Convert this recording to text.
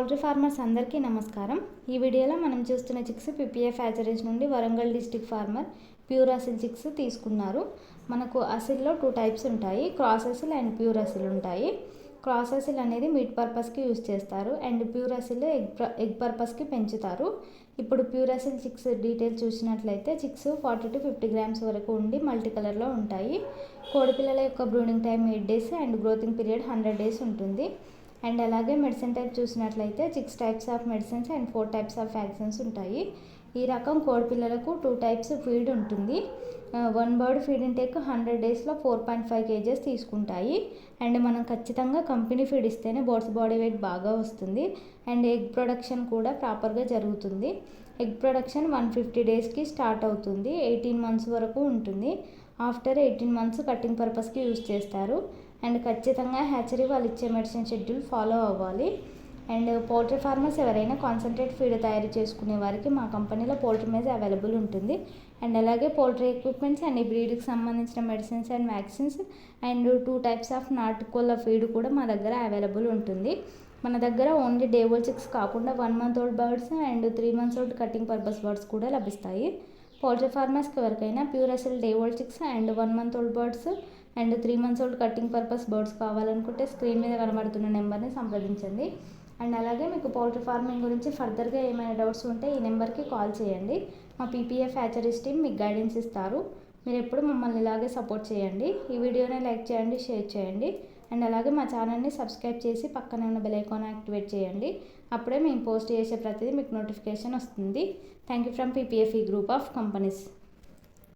Poultry farmers అందరికీ నమస్కారం. ఈ వీడియోలో మనం చూస్తున్న చిక్స్ పిపిఎఫ్ ఫ్యాచరీస్ నుండి Warangal district farmer pure Aseel chicks తీసుకున్నారు. మనకు అసిల్లో టూ టైప్స్ ఉంటాయి. Cross Aseel and pure Aseel ఉంటాయి. క్రాస్ అసిల్ అనేది మీట్ పర్పస్కి యూస్ చేస్తారు. And pure Aseel egg egg పర్పస్కి పెంచుతారు. ఇప్పుడు ప్యూర్ అసిల్ చిక్స్ డీటెయిల్ చూసినట్లయితే chicks forty to fifty grams వరకు ఉండి మల్టీ కలర్లో ఉంటాయి. కోడిపిల్లల యొక్క brooding time eight days and growing period hundred days ఉంటుంది. అండ్ అలాగే మెడిసిన్ టైప్ చూసినట్లయితే six types of medicines and four types of vaccines ఉంటాయి. ఈ రకం కోడిపిల్లలకు టూ టైప్స్ ఫీడ్ ఉంటుంది. One bird feed intake hundred డేస్లో ఫోర్ పాయింట్ ఫైవ్ కేజెస్ తీసుకుంటాయి. అండ్ మనం ఖచ్చితంగా కంపెనీ ఫీడ్ ఇస్తేనే బోర్డ్స్ బాడీ వెయిట్ బాగా వస్తుంది. అండ్ ఎగ్ ప్రొడక్షన్ కూడా ప్రాపర్గా జరుగుతుంది. ఎగ్ ప్రొడక్షన్ వన్ ఫిఫ్టీ డేస్కి స్టార్ట్ అవుతుంది. ఎయిటీన్ మంత్స్ వరకు ఉంటుంది. ఆఫ్టర్ ఎయిటీన్ మంత్స్ కటింగ్ పర్పస్కి యూజ్ చేస్తారు. అండ్ ఖచ్చితంగా హ్యాచరీ వాళ్ళు ఇచ్చే మెడిసిన్ షెడ్యూల్ ఫాలో అవ్వాలి. అండ్ పోల్ట్రీ ఫార్మర్స్ ఎవరైనా కాన్సన్ట్రేట్ ఫీడ్ తయారు చేసుకునే వారికి మా కంపెనీలో పోల్ట్రీ మేజ్ అవైలబుల్ ఉంటుంది. అండ్ అలాగే పోల్ట్రీ ఎక్విప్మెంట్స్ అండ్ బ్రీడ్కి సంబంధించిన medicines and vaccines and two types of నాటుకోళ్ళ feed కూడా మా దగ్గర అవైలబుల్ ఉంటుంది. మన దగ్గర ఓన్లీ డేవోల్ చిక్స్ కాకుండా one month old birds and three months old cutting purpose birds కూడా లభిస్తాయి. పౌల్ట్రీ ఫార్మర్స్కి ఎవరికైనా ప్యూర్ అసలు day old chicks and one month old birds and three months old cutting purpose birds కావాలనుకుంటే screen మీద కనబడుతున్న నెంబర్ని సంప్రదించండి. అండ్ అలాగే మీకు పౌల్ట్రీ ఫార్మింగ్ గురించి ఫర్దర్గా ఏమైనా డౌట్స్ ఉంటే ఈ నెంబర్కి కాల్ చేయండి. మా పీపీఎఫ్ హ్యాచరీస్ టీమ్ మీకు గైడెన్స్ ఇస్తారు. మీరు ఎప్పుడు మమ్మల్ని ఇలాగే సపోర్ట్ చేయండి. ఈ వీడియోని లైక్ చేయండి షేర్ చేయండి. అండ్ అలాగే మా ఛానల్ని సబ్స్క్రైబ్ చేసి పక్కనే ఉన్న బెల్ ఐకాన్ యాక్టివేట్ చేయండి. అప్పుడే మేము పోస్ట్ చేసే ప్రతిదీ మీకు నోటిఫికేషన్ వస్తుంది. Thank you from PPFE group of companies